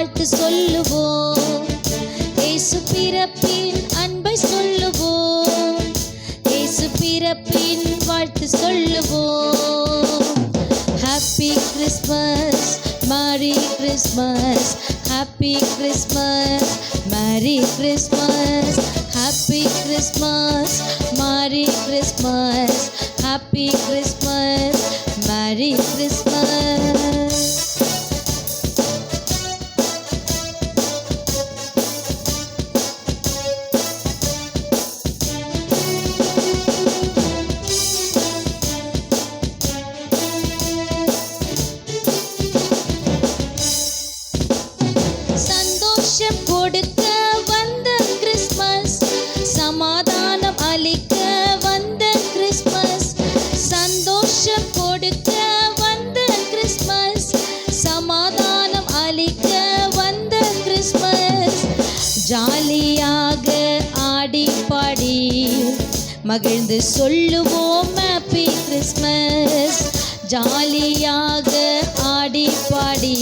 வாழ்த்து சொல்லுவோம். இயேசு பிறப்பின் அன்பை சொல்லுவோம். இயேசு பிறப்பின் வாழ்த்து சொல்லுவோம். Happy Christmas merry Christmas happy Christmas merry Christmas happy Christmas merry Christmas happy Christmas ஜாலியாக ஆடி பாடி. மகிழ்ந்து சொல்லுவோம் ஹாப்பி கிறிஸ்மஸ் ஜாலியாக ஆடி பாடி.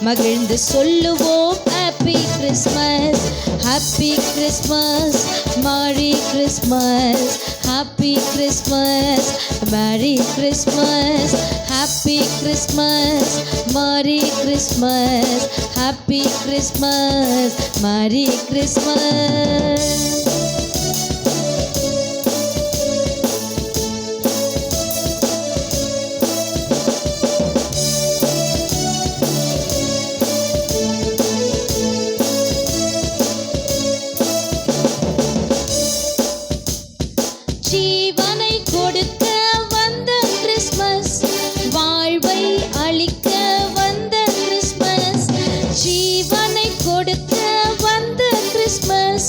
மகிழ்ந்து சொல்லுவோம் Happy Christmas, Happy Christmas, Merry Christmas, Happy Christmas, Merry Christmas, Happy Christmas, Merry Christmas, Happy Christmas, Merry Christmas. ஜீவனை கொடுக்க வந்த கிறிஸ்மஸ் வாழ்வை அளிக்க வந்த கிறிஸ்மஸ் ஜீவனை கொடுக்க வந்த கிறிஸ்மஸ்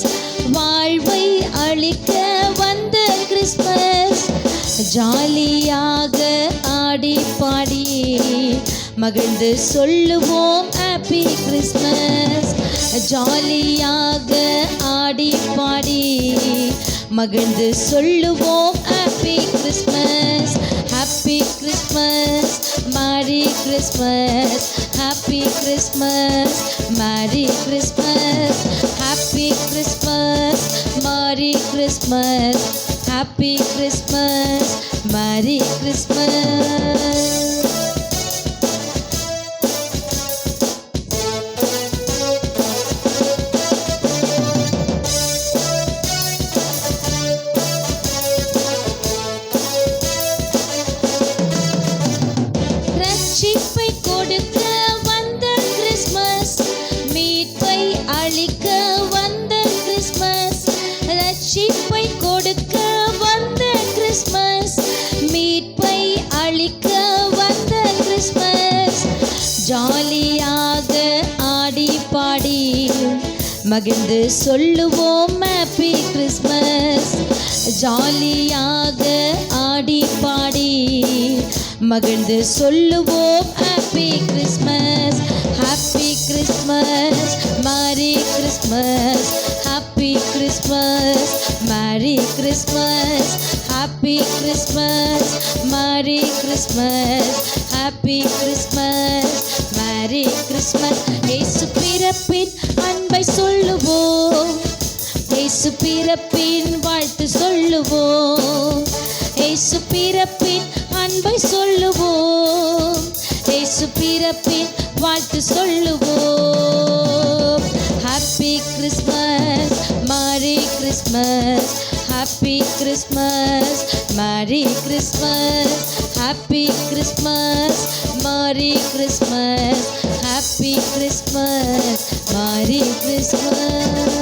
வாழ்வை அளிக்க வந்த கிறிஸ்மஸ். ஜாலியாக ஆடி பாடி மகிழ்ந்து சொல்லுவோம் ஹாப்பி கிறிஸ்மஸ் ஜாலியாக ஆடி பாடி மகிழ்ந்து சொல்லுவோம். Happy Christmas happy Christmas merry Christmas happy Christmas merry Christmas happy Christmas merry Christmas happy Christmas merry Christmas மகிழ்ந்து சொல்லுவோம் ஹாப்பி கிறிஸ்மஸ் ஜாலியாக ஆடி பாடி மகிழ்ந்து சொல்லுவோம் happy Christmas happy Christmas merry Christmas happy Christmas merry Christmas happy Christmas merry Christmas happy Christmas merry Christmas Yesu பிறப்பின் இயேசு பிறப்பின் அன்பை சொல்லுவோம். இயேசு பிறப்பின் வாழ்த்து சொல்லுவோம். Happy Christmas merry Christmas happy Christmas merry Christmas happy Christmas merry Christmas happy Christmas merry Christmas